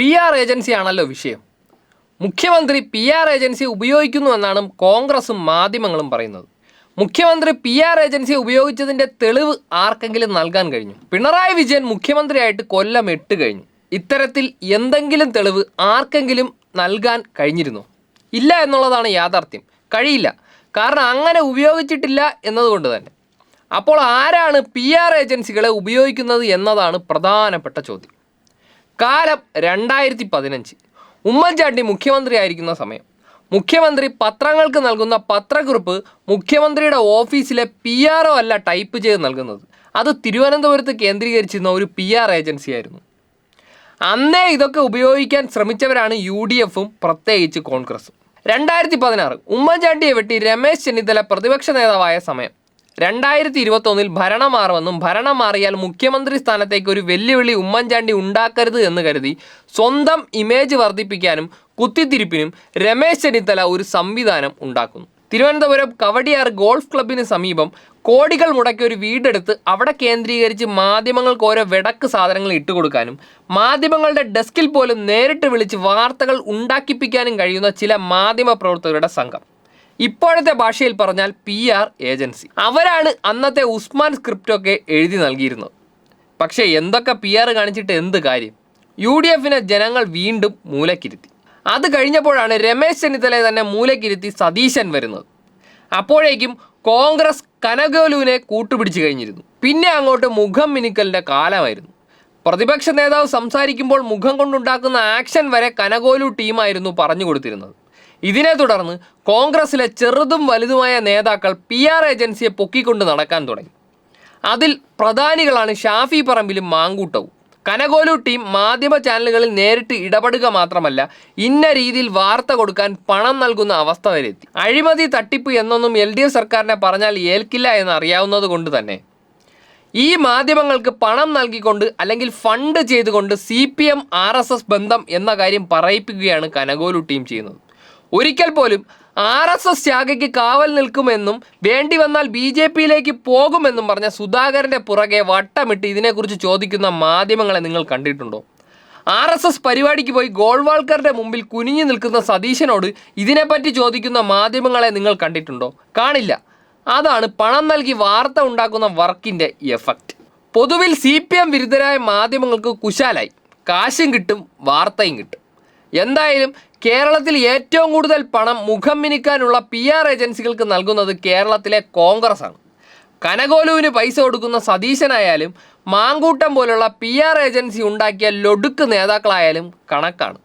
P R ഏജൻസിയാണല്ലോ വിഷയം. മുഖ്യമന്ത്രി P R agency ഉപയോഗിക്കുന്നു എന്നാണ് കോൺഗ്രസും മാധ്യമങ്ങളും പറയുന്നത്. മുഖ്യമന്ത്രി പി ആർ ഏജൻസി ഉപയോഗിച്ചതിന്റെ തെളിവ് ആർക്കെങ്കിലും നൽകാൻ കഴിഞ്ഞു? പിണറായി വിജയൻ മുഖ്യമന്ത്രിയായിട്ട് കൊല്ലം എട്ട് കഴിഞ്ഞു. ഇത്തരത്തിൽ എന്തെങ്കിലും തെളിവ് ആർക്കെങ്കിലും നൽകാൻ കഴിഞ്ഞിരുന്നു? ഇല്ല എന്നുള്ളതാണ് യാഥാർത്ഥ്യം. കഴിയില്ല. കാരണം അങ്ങനെ ഉപയോഗിച്ചിട്ടില്ല എന്നതുകൊണ്ട് തന്നെ. അപ്പോൾ ആരാണ് പി ആർ ഏജൻസികളെ ഉപയോഗിക്കുന്നത് എന്നതാണ് പ്രധാനപ്പെട്ട ചോദ്യം. കാലം രണ്ടായിരത്തി പതിനഞ്ച് ഉമ്മൻചാണ്ടി മുഖ്യമന്ത്രിയായിരിക്കുന്ന സമയം. മുഖ്യമന്ത്രി പത്രങ്ങൾക്ക് നൽകുന്ന പത്രക്കുറിപ്പ് മുഖ്യമന്ത്രിയുടെ ഓഫീസിലെ പി ആർ ഒ അല്ല ടൈപ്പ് ചെയ്ത് നൽകുന്നത്. അത് തിരുവനന്തപുരത്ത് കേന്ദ്രീകരിച്ചിരുന്ന ഒരു പി ആർ ഏജൻസിയായിരുന്നു അന്നേ ഇതൊക്കെ ഉപയോഗിക്കാൻ ശ്രമിച്ചവരാണ് യു ഡി എഫും പ്രത്യേകിച്ച് കോൺഗ്രസും. രണ്ടായിരത്തി പതിനാറ് ഉമ്മൻചാണ്ടിയെ വെട്ടി രമേശ് ചെന്നിത്തല പ്രതിപക്ഷ നേതാവായ സമയം. രണ്ടായിരത്തി ഇരുപത്തൊന്നിൽ ഭരണം മാറുമെന്നും ഭരണം മാറിയാൽ മുഖ്യമന്ത്രി സ്ഥാനത്തേക്ക് ഒരു വെല്ലുവിളി ഉമ്മൻചാണ്ടി ഉണ്ടാക്കരുത് എന്ന് കരുതി സ്വന്തം ഇമേജ് വർദ്ധിപ്പിക്കാനും കുത്തിത്തിരിപ്പിനും രമേശ് ചെന്നിത്തല ഒരു സംവിധാനം ഉണ്ടാക്കുന്നു. തിരുവനന്തപുരം കവടിയാർ ഗോൾഫ് ക്ലബിന് സമീപം കോടികൾ മുടക്കി ഒരു വീടെടുത്ത് അവിടെ കേന്ദ്രീകരിച്ച് മാധ്യമങ്ങൾക്ക് ഓരോ വെടക്ക് സാധനങ്ങൾ ഇട്ടുകൊടുക്കാനും മാധ്യമങ്ങളുടെ ഡെസ്കിൽ പോലും നേരിട്ട് വിളിച്ച് വാർത്തകൾ ഉണ്ടാക്കിപ്പിക്കാനും കഴിയുന്ന ചില മാധ്യമ പ്രവർത്തകരുടെ സംഘം. ഇപ്പോഴത്തെ ഭാഷയിൽ പറഞ്ഞാൽ പി ആർ ഏജൻസി. അവരാണ് അന്നത്തെ ഉസ്മാൻ സ്ക്രിപ്റ്റൊക്കെ എഴുതി നൽകിയിരുന്നത്. പക്ഷേ എന്തൊക്കെ പി ആർ കാണിച്ചിട്ട് എന്ത് കാര്യം? യു ഡി എഫിനെ ജനങ്ങൾ വീണ്ടും മൂലക്കിരുത്തി. അത് കഴിഞ്ഞപ്പോഴാണ് രമേശ് ചെന്നിത്തലയെ തന്നെ മൂലക്കിരുത്തി സതീശൻ വരുന്നത്. അപ്പോഴേക്കും കോൺഗ്രസ് കനകോലുവിനെ കൂട്ടുപിടിച്ചു കഴിഞ്ഞിരുന്നു. പിന്നെ അങ്ങോട്ട് മുഖം മിനുക്കലിന്റെ കാലമായിരുന്നു. പ്രതിപക്ഷ നേതാവ് സംസാരിക്കുമ്പോൾ മുഖം കൊണ്ടുണ്ടാക്കുന്ന ആക്ഷൻ വരെ കനകോലു ടീമായിരുന്നു പറഞ്ഞു കൊടുത്തിരുന്നത്. ഇതിനെ തുടർന്ന് കോൺഗ്രസിലെ ചെറുതും വലുതുമായ നേതാക്കൾ പി ആർ ഏജൻസിയെ പൊക്കിക്കൊണ്ട് നടക്കാൻ തുടങ്ങി. അതിൽ പ്രധാനികളാണ് ഷാഫി പറമ്പിലും മാങ്കൂട്ടവും. കനകോലു ടീം മാധ്യമ ചാനലുകളിൽ നേരിട്ട് ഇടപെടുക മാത്രമല്ല ഇന്ന രീതിയിൽ വാർത്ത കൊടുക്കാൻ പണം നൽകുന്ന അവസ്ഥ വരെ അഴിമതി തട്ടിപ്പ് എന്നൊന്നും എൽ ഡി എഫ് സർക്കാരിനെ പറഞ്ഞാൽ ഏൽക്കില്ല എന്ന് അറിയാവുന്നത് കൊണ്ട് തന്നെ. ഈ മാധ്യമങ്ങൾക്ക് പണം നൽകിക്കൊണ്ട് അല്ലെങ്കിൽ ഫണ്ട് ചെയ്തുകൊണ്ട് C P M R S S ബന്ധം എന്ന കാര്യം പറയിപ്പിക്കുകയാണ് കനകോലു ടീം ചെയ്യുന്നത്. ഒരിക്കൽ പോലും ആർ എസ് എസ് ശാഖയ്ക്ക് കാവൽ നിൽക്കുമെന്നും വേണ്ടി വന്നാൽ ബി ജെ പിയിലേക്ക് പോകുമെന്നും പറഞ്ഞ സുധാകരന്റെ പുറകെ വട്ടമിട്ട് ഇതിനെക്കുറിച്ച് ചോദിക്കുന്ന മാധ്യമങ്ങളെ നിങ്ങൾ കണ്ടിട്ടുണ്ടോ? ആർ എസ് എസ് പരിപാടിക്ക് പോയി ഗോൾവാൾക്കറുടെ മുമ്പിൽ കുനിഞ്ഞു നിൽക്കുന്ന സതീശനോട് ഇതിനെപ്പറ്റി ചോദിക്കുന്ന മാധ്യമങ്ങളെ നിങ്ങൾ കണ്ടിട്ടുണ്ടോ? കാണില്ല. അതാണ് പണം നൽകി വാർത്ത ഉണ്ടാക്കുന്ന വർക്കിന്റെ എഫക്റ്റ്. പൊതുവിൽ സി പി എം വിരുദ്ധരായ മാധ്യമങ്ങൾക്ക് കുശാലായി. കാശും കിട്ടും വാർത്തയും കിട്ടും. എന്തായാലും കേരളത്തിൽ ഏറ്റവും കൂടുതൽ പണം മുഖം മിനിക്കാനുള്ള പി ആർ ഏജൻസികൾക്ക് നൽകുന്നത് കേരളത്തിലെ കോൺഗ്രസ് ആണ് കനകോലുവിന് പൈസ കൊടുക്കുന്ന സതീശനായാലും മാങ്കൂട്ടം പോലുള്ള പി ആർ ഏജൻസി ഉണ്ടാക്കിയ ലൊടുക്ക് നേതാക്കളായാലും കണക്കാണ്.